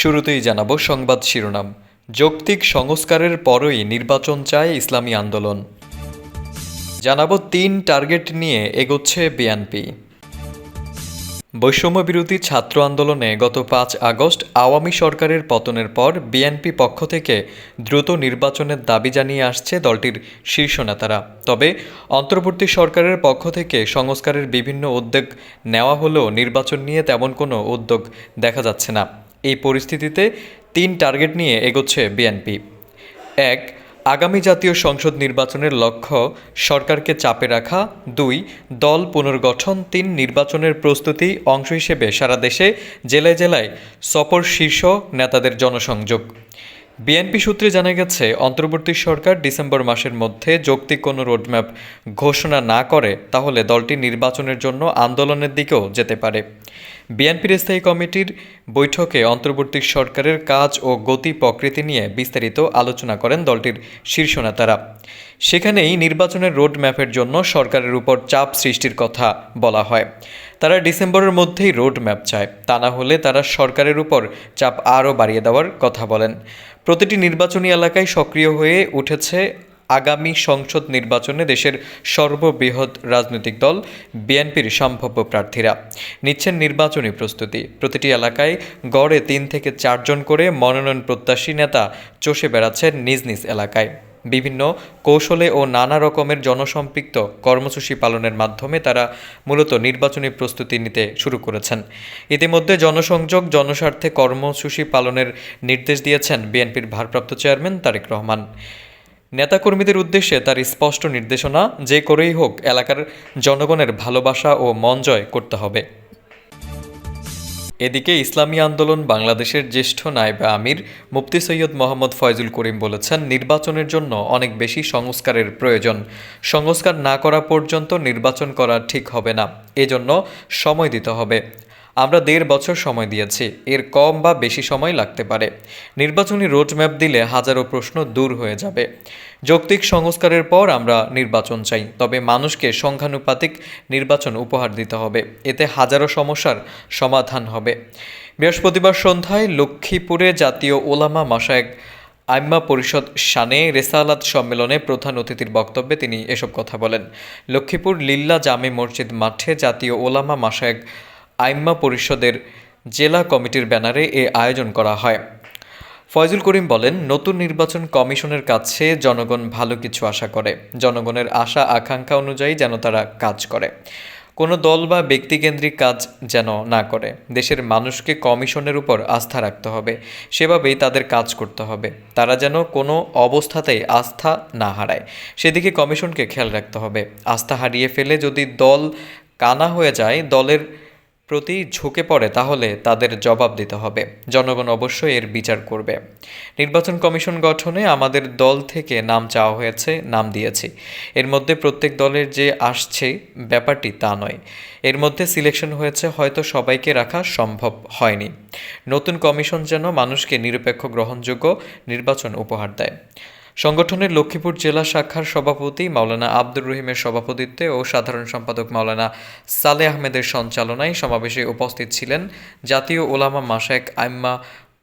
শুরুতেই জানাব সংবাদ শিরোনাম। যৌক্তিক সংস্কারের পরই নির্বাচন চায় ইসলামী আন্দোলন। জানাব তিন টার্গেট নিয়ে এগোচ্ছে বিএনপি। বৈষম্য বিরোধী ছাত্র আন্দোলনে গত পাঁচ আগস্ট আওয়ামী সরকারের পতনের পর বিএনপি পক্ষ থেকে দ্রুত নির্বাচনের দাবি জানিয়ে আসছে দলটির শীর্ষ নেতারা। তবে অন্তর্বর্তী সরকারের পক্ষ থেকে সংস্কারের বিভিন্ন উদ্যোগ নেওয়া হলেও নির্বাচন নিয়ে তেমন কোনো উদ্যোগ দেখা যাচ্ছে না। এই পরিস্থিতিতে তিন টার্গেট নিয়ে এগোচ্ছে বিএনপি। এক, আগামী জাতীয় সংসদ নির্বাচনের লক্ষ্য সরকারকে চাপে রাখা। দুই, দল পুনর্গঠন। তিন, নির্বাচনের প্রস্তুতি অংশ হিসেবে সারা দেশে জেলায় জেলায় সপর শীর্ষ নেতাদের জনসংযোগ। বিএনপি সূত্রে জানা গেছে, অন্তর্বর্তী সরকার ডিসেম্বর মাসের মধ্যে যৌক্তিক কোনো রোডম্যাপ ঘোষণা না করে তাহলে দলটি নির্বাচনের জন্য আন্দোলনের দিকেও যেতে পারে। বিএনপির স্থায়ী কমিটির বৈঠকে অন্তর্বর্তী সরকারের কাজ ও গতি প্রকৃতি নিয়ে বিস্তারিত আলোচনা করেন দলটির শীর্ষ নেতারা। সেখানেই নির্বাচনের রোড ম্যাপের জন্য সরকারের উপর চাপ সৃষ্টির কথা বলা হয়। তারা ডিসেম্বরের মধ্যেই রোড ম্যাপ চায়। তা না হলে তারা সরকারের উপর চাপ আরও বাড়িয়ে দেওয়ার কথা বলেন। প্রতিটি নির্বাচনী এলাকায় সক্রিয় হয়ে উঠেছে আগামী সংসদ নির্বাচনে দেশের সর্ববৃহৎ রাজনৈতিক দল, বিএনপির সম্ভাব্য প্রার্থীরা। নিচ্ছেন নির্বাচনী প্রস্তুতি। প্রতিটি এলাকায় গড়ে তিন থেকে চারজন করে মনোনয়ন প্রত্যাশী নেতা চষে বেড়াচ্ছেন নিজ নিজ এলাকায়। বিভিন্ন কৌশলে ও নানা রকমের জনসম্পৃক্ত কর্মসূচি পালনের মাধ্যমে তারা মূলত নির্বাচনী প্রস্তুতি নিতে শুরু করেছেন। ইতিমধ্যে জনসংযোগ, জনস্বার্থে কর্মসূচি পালনের নির্দেশ দিয়েছেন বিএনপির ভারপ্রাপ্ত চেয়ারম্যান তারেক রহমান। নেতাকর্মীদের উদ্দেশ্যে তার স্পষ্ট নির্দেশনা, যে করেই হোক, এলাকার জনগণের ভালোবাসা ও মন জয় করতে হবে। এদিকে ইসলামী আন্দোলন বাংলাদেশের জ্যেষ্ঠ নায়েবে আমির মুফতি সৈয়দ মোহাম্মদ ফয়জুল করিম বলেছেন, নির্বাচনের জন্য অনেক বেশি সংস্কারের প্রয়োজন। সংস্কার না করা পর্যন্ত নির্বাচন করা ঠিক হবে না। এজন্য সময় দিতে হবে। আমরা দেড় বছর সময় দিয়েছি। এর কম বা বেশি সময় লাগতে পারে। নির্বাচনী রোডম্যাপ দিলে হাজারো প্রশ্ন দূর হয়ে যাবে। যৌক্তিক সংস্কারের পর আমরা নির্বাচন চাই, তবে মানুষকে সংখ্যানুপাতিক নির্বাচন উপহার দিতে হবে। এতে হাজারো সমস্যার সমাধান হবে। বৃহস্পতিবার সন্ধ্যায় লক্ষ্মীপুরে জাতীয় ওলামা মাসায়েক আইম্মা পরিষদ শানে রেসালাত সম্মেলনে প্রধান অতিথির বক্তব্যে তিনি এসব কথা বলেন। লক্ষ্মীপুর লিল্লা জামে মসজিদ মাঠে জাতীয় ওলামা মাসায়েক আইম্মা পরিষদের জেলা কমিটির ব্যানারে এ আয়োজন করা হয়। ফয়জুল করিম বলেন, নতুন নির্বাচন কমিশনের কাছে জনগণ ভালো কিছু আশা করে। জনগণের আশা, আকাঙ্ক্ষা অনুযায়ী যেন তারা কাজ করে। কোনো দল বা ব্যক্তিকেন্দ্রিক কাজ যেন না করে। দেশের মানুষকে কমিশনের উপর আস্থা রাখতে হবে। সেভাবেই তাদের কাজ করতে হবে। তারা যেন কোনো অবস্থাতেই আস্থা না হারায়। সেদিকে কমিশনকে খেয়াল রাখতে হবে। আস্থা হারিয়ে ফেলে যদি দল কানা হয়ে যায়, দলের প্রতি ঝুঁকে পড়ে তাহলে তাদের জবাব দিতে হবে। জনগণ অবশ্যই এর বিচার করবে। নির্বাচন কমিশন গঠনে আমাদের দল থেকে নাম চাওয়া হয়েছে, নাম দিয়েছি। এর মধ্যে প্রত্যেক দলের যে আসছে ব্যাপারটি তা নয়। এর মধ্যে সিলেকশন হয়েছে, হয়তো সবাইকে রাখা সম্ভব হয়নি। নতুন কমিশন যেন মানুষকে নিরপেক্ষ, গ্রহণযোগ্য নির্বাচন উপহার দেয়। সংগঠনের লক্ষ্মীপুর জেলা শাখার সভাপতি মাওলানা আব্দুর রহিমের সভাপতিত্বে ও সাধারণ সম্পাদক মাওলানা সালে আহমেদের সঞ্চালনায় সমাবেশে উপস্থিত ছিলেন জাতীয় ওলামা মাসায়েক আইম্মা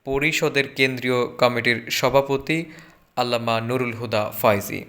পরিষদের কেন্দ্রীয় কমিটির সভাপতি আল্লামা নুরুল হুদা ফয়জি